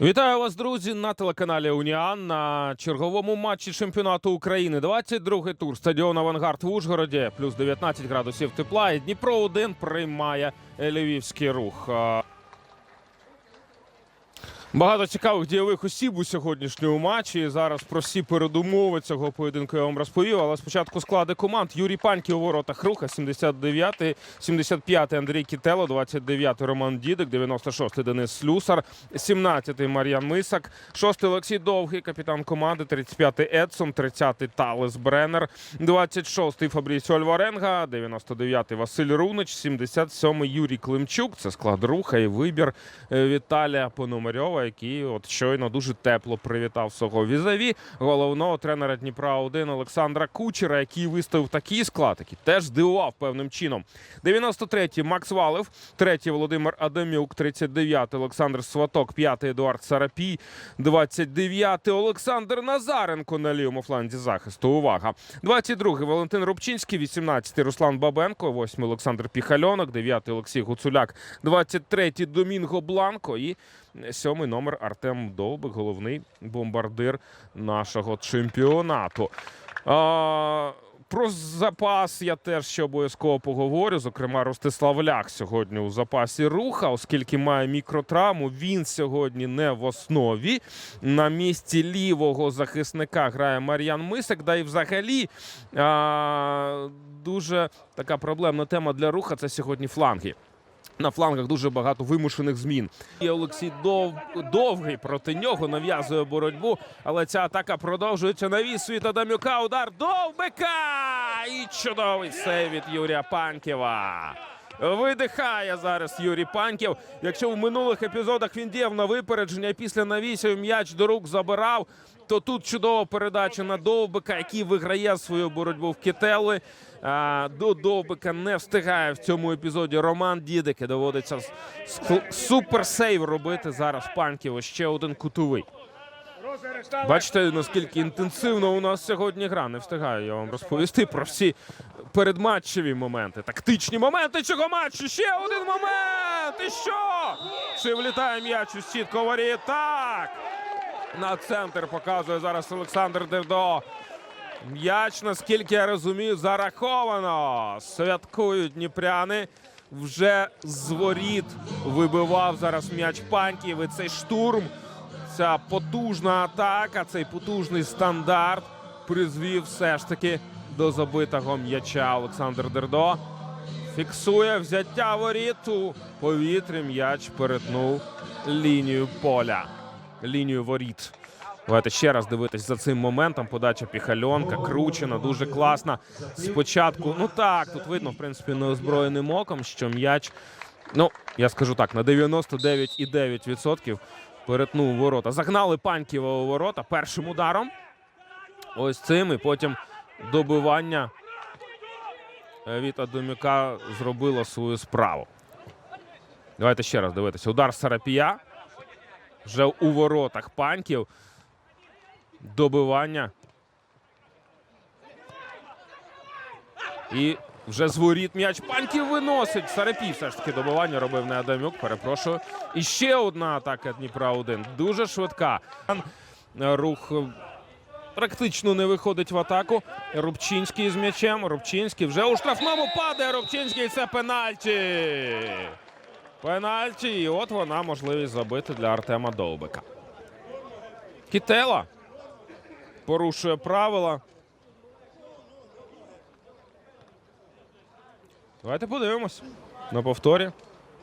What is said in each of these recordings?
Вітаю вас, друзі, на телеканалі Уніан на черговому матчі чемпіонату України. 22-й тур стадіон Авангард в Ужгороді, плюс 19 градусів тепла. І Дніпро 1 приймає львівський рух. Багато цікавих дійових осіб у сьогоднішньому матчі. Зараз про всі передумови цього поєдинку я вам розповів. Але спочатку склади команд. Юрій Паньків у воротах руха, 79-й, 75-й Андрій Кітело, 29-й Роман Дідик, 96-й Денис Слюсар, 17-й Мар'ян Мисак, 6-й Олексій Довгий, капітан команди, 35-й Едсон, 30-й Талес Бреннер, 26-й Фабрісіо Альваренга, 99-й Василь Рунич, 77-й Юрій Климчук. Це склад руха і вибір е, Віталія Пономарьова, який от щойно дуже тепло привітав свого візаві головного тренера Дніпра 1 Олександра Кучера, який виставив такий склад, який теж здивував певним чином. 93-й Макс Валев, 3-й Володимир Адамюк, 39-й Олександр Сваток, 5-й Едуард Сарапій, 29-й Олександр Назаренко на лівому фланзі захисту. Увага! 22-й Валентин Рубчинський, 18-й Руслан Бабенко, 8-й Олександр Піхальонок, 9-й Олексій Гуцуляк, 23-й Домінго Бланко і сьомий номер Артем Довбик, головний бомбардир нашого чемпіонату. А, про запас я теж ще обов'язково поговорю. Зокрема, Ростислав Лях сьогодні у запасі руха, оскільки має мікротравму. Він сьогодні не в основі. На місці лівого захисника грає Мар'ян Мисик. Да і взагалі а, дуже така проблемна тема для руха це сьогодні фланги. На флангах дуже багато вимушених змін. І Олексій Дов... довгий проти нього нав'язує боротьбу, але ця атака продовжується. Навіс від Адамюка. Удар довбика! І чудовий сейв від Юрія Панкєва. Видихає зараз Юрій Панків. Якщо в минулих епізодах він діяв на випередження після навісів м'яч до рук забирав, то тут чудова передача на Довбика, який виграє свою боротьбу в Кітели. До Довбика не встигає в цьому епізоді Роман Дідик. І доводиться суперсейв робити зараз Панківу. Ще один кутовий. Бачите, наскільки інтенсивно у нас сьогодні гра. Не встигаю я вам розповісти про всі передматчеві моменти, тактичні моменти цього матчу. Ще один момент. І що? Чи влітає м'яч у сітку воріт? Так. На центр показує зараз Олександр Дердо. М'яч, наскільки я розумію, зараховано. Святкують дніпряни. Вже з воріт вибивав зараз м'яч панків. І цей штурм, ця потужна атака, цей потужний стандарт призвів все ж таки до забитого м'яча Олександр Дердо. Фіксує взяття воріт у повітрі. М'яч перетнув лінію поля, лінію воріт. Давайте ще раз дивитись за цим моментом. Подача піхальонка, кручена, дуже класна. Спочатку, ну так, тут видно, в принципі, неозброєним оком, що м'яч, ну, я скажу так, на 99,9% перетнув ворота. Загнали Паньківа у ворота першим ударом. Ось цим, і потім добивання е, від Адамюка зробило свою справу. Давайте ще раз дивитися. Удар Сарапія. Вже у воротах паньків. Добивання. І вже з воріт м'яч паньків виносить. Сарапій все ж таки добивання робив не Адамюк. Перепрошую. І ще одна атака Дніпра 1 Дуже швидка. Рух практично не виходить в атаку. Рубчинський з м'ячем. Рубчинський вже у штрафному падає. Рубчинський це пенальті. Пенальті. І от вона можливість забити для Артема Довбика. Кітела порушує правила. Давайте подивимось на повторі.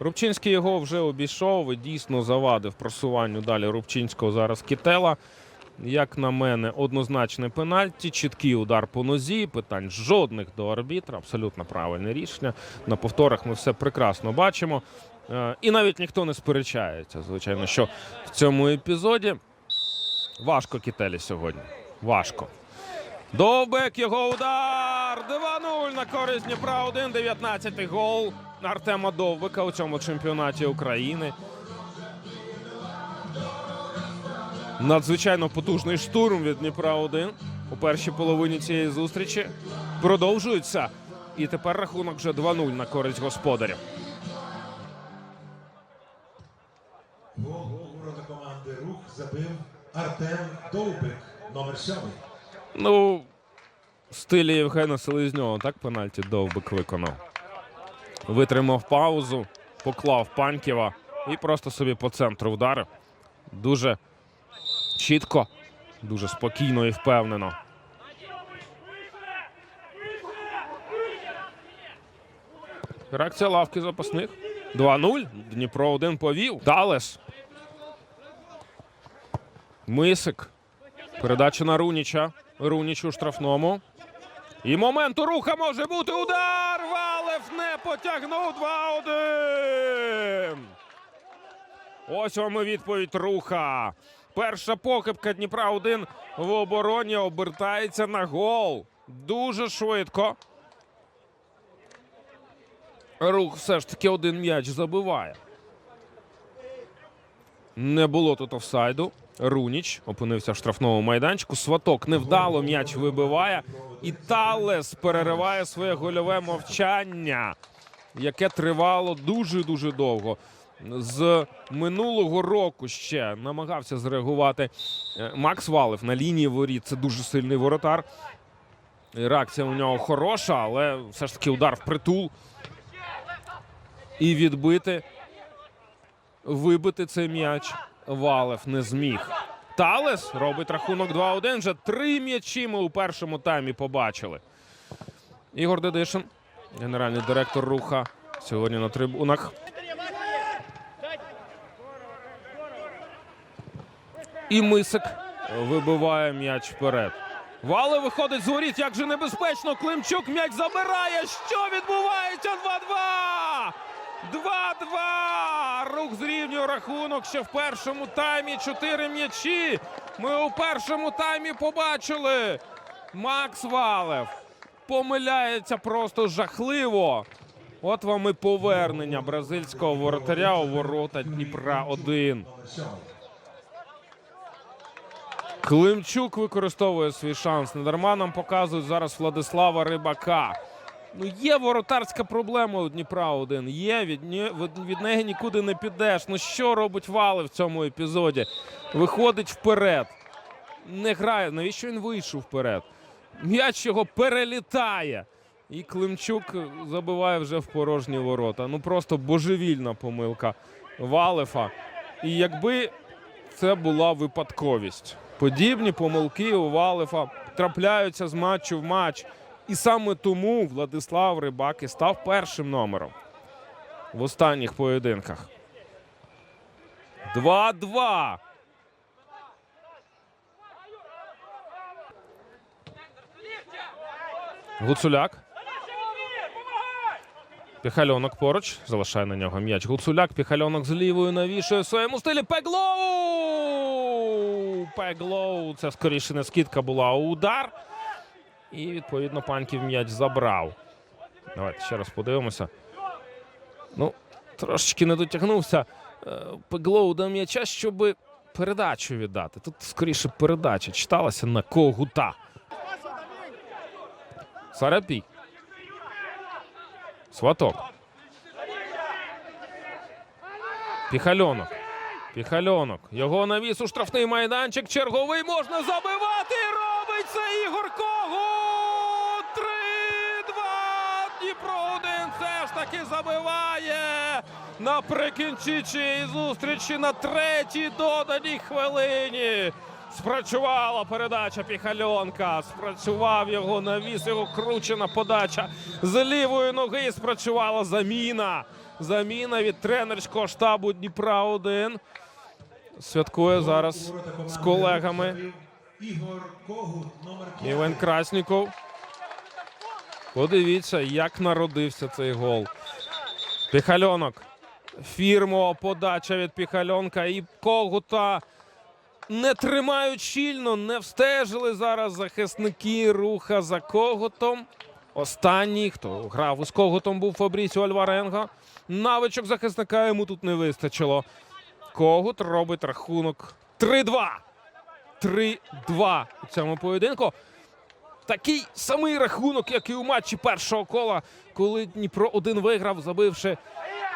Рубчинський його вже обійшов і дійсно завадив просуванню далі Рубчинського зараз Кітела. Як на мене, однозначне пенальті, чіткий удар по нозі, питань жодних до арбітра. Абсолютно правильне рішення. На повторах ми все прекрасно бачимо. Е, І навіть ніхто не сперечається, звичайно, що в цьому епізоді важко Кітелі сьогодні. Важко. Довбек його удар. 2-0 на користь Дніпра 1. 19-й гол Артема Довбека у цьому чемпіонаті України. Надзвичайно потужний штурм від Дніпра 1 у першій половині цієї зустрічі. Продовжується. І тепер рахунок вже 2-0 на користь господарів. Команди рух забив Артем Довбик, номер сьомий. Ну, в стилі Євгена Селезньова, так пенальті Довбик виконав. Витримав паузу, поклав Панківа і просто собі по центру вдарив. Дуже чітко, дуже спокійно і впевнено. Реакція лавки запасних. 2-0. Дніпро 1 повів. Далес. Мисик. Передача на Руніча. Руніч у штрафному. І момент у руха може бути удар. Валев не потягнув 2-1. Ось вам і відповідь руха. Перша похибка Дніпра 1 в обороні обертається на гол. Дуже швидко. Рух все ж таки один м'яч забиває. Не було тут офсайду. Руніч опинився в штрафному майданчику. Сваток невдало м'яч вибиває. І Талес перериває своє гольове мовчання, яке тривало дуже-дуже довго. З минулого року ще намагався зреагувати е, Макс Валев на лінії воріт. Це дуже сильний воротар. Реакція у нього хороша, але все ж таки удар в притул. І відбити вибити цей м'яч Валев не зміг. Талес робить рахунок 2-1. Вже три м'ячі ми у першому таймі побачили. Ігор Дедишин, генеральний директор руха, сьогодні на трибунах. І Мисик вибиває м'яч вперед. Вале виходить з воріт, як же небезпечно. Климчук м'яч забирає. Що відбувається? 2-2! 2-2! Рух зрівнює рахунок ще в першому таймі. Чотири м'ячі. Ми у першому таймі побачили. Макс Валев помиляється просто жахливо. От вам і повернення бразильського воротаря у ворота Дніпра 1. Климчук використовує свій шанс. Недарма нам показують зараз Владислава Рибака. Ну, є воротарська проблема у Дніпра один. Є, від, від неї нікуди не підеш. Ну що робить Вали в цьому епізоді? Виходить вперед. Не грає. Навіщо він вийшов вперед? М'яч його перелітає. І Климчук забиває вже в порожні ворота. Ну просто божевільна помилка Валефа. І якби це була випадковість. Подібні помилки у Валефа трапляються з матчу в матч. І саме тому Владислав Рибак і став першим номером в останніх поєдинках. 2-2. Гуцуляк. Піхальонок поруч. Залишає на нього м'яч. Гуцуляк. Піхальонок з лівою навішує своєму стилі. Пеглоу! Пеглоу. Це скоріше не скидка була, а удар. І відповідно панків м'яч забрав. Давайте ще раз подивимося. Ну, трошечки не дотягнувся е, Пеглоу до м'яча, щоб передачу віддати. Тут скоріше передача читалася на когута. Сарапій. Сваток. Піхальонок. Піхальонок. Його навіс у штрафний майданчик. Черговий можна забивати. Робить це Ігор Когут. 3-2. Дніпро один все ж таки забиває. Наприкінці цієї зустрічі на третій доданій хвилині. Спрацювала передача Піхальонка. Спрацював його навіс, його кручена подача з лівої ноги. Спрацювала заміна. Заміна від тренерського штабу Дніпра 1 Святкує зараз з колегами. Іван Красніков. Подивіться, як народився цей гол. Піхальонок. Фірмова подача від Піхальонка і Когута. Не тримають щільно, не встежили зараз захисники руха за Когутом. Останній, хто грав із Когутом, був Фабрісіо Альваренго. Навичок захисника йому тут не вистачило. Когут робить рахунок 3-2. 3-2 у цьому поєдинку. Такий самий рахунок, як і у матчі першого кола, коли Дніпро 1 виграв, забивши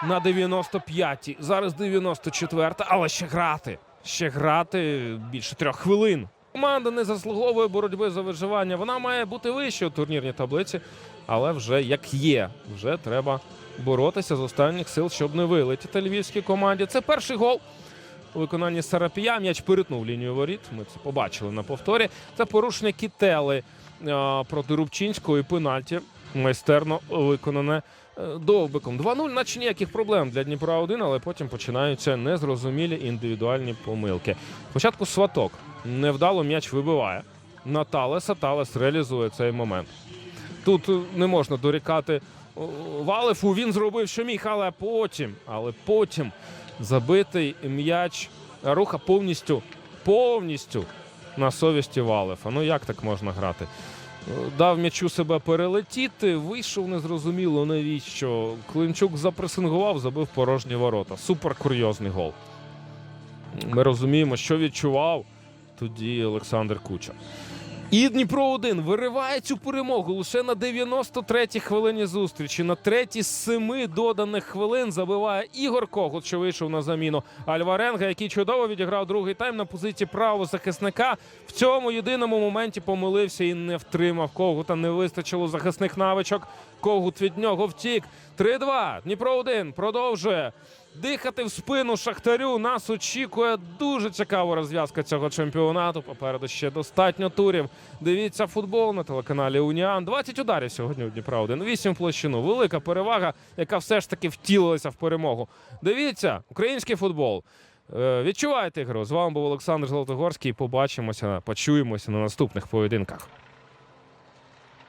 на 95-й. Зараз 94-та, але ще грати. ще грати більше трьох хвилин. Команда не заслуговує боротьби за виживання. Вона має бути вище у турнірній таблиці, але вже як є. Вже треба боротися з останніх сил, щоб не вилетіти львівській команді. Це перший гол у виконанні Сарапія. М'яч перетнув лінію воріт. Ми це побачили на повторі. Це порушення Кітели е, проти Рубчинського і пенальті. Майстерно виконане е, довбиком. 2-0, наче ніяких проблем для Дніпра 1, але потім починаються незрозумілі індивідуальні помилки. Спочатку сваток невдало м'яч вибиває на Талеса. Талес реалізує цей момент. Тут не можна дорікати Валефу. Він зробив, що міг, але потім, але потім забитий м'яч руха повністю, повністю на совісті Валефа. Ну як так можна грати? Дав м'ячу себе перелетіти, вийшов незрозуміло навіщо. Клинчук запресингував, забив порожні ворота. Супер курйозний гол. Ми розуміємо, що відчував тоді Олександр Куча. І Дніпро 1 вириває цю перемогу лише на 93-й хвилині зустрічі. На третій з семи доданих хвилин забиває Ігор Когут, що вийшов на заміну Альваренга, який чудово відіграв другий тайм на позиції правого захисника. В цьому єдиному моменті помилився і не втримав Когута. Не вистачило захисних навичок. Когут від нього втік. 3-2. Дніпро 1 продовжує. Дихати в спину Шахтарю нас очікує дуже цікава розв'язка цього чемпіонату. Попереду ще достатньо турів. Дивіться футбол на телеканалі Уніан. 20 ударів сьогодні у Дніпра 1. 8 в площину. Велика перевага, яка все ж таки втілилася в перемогу. Дивіться, український футбол. Е, Відчувайте гру. З вами був Олександр Золотогорський. Побачимося, почуємося на наступних поєдинках.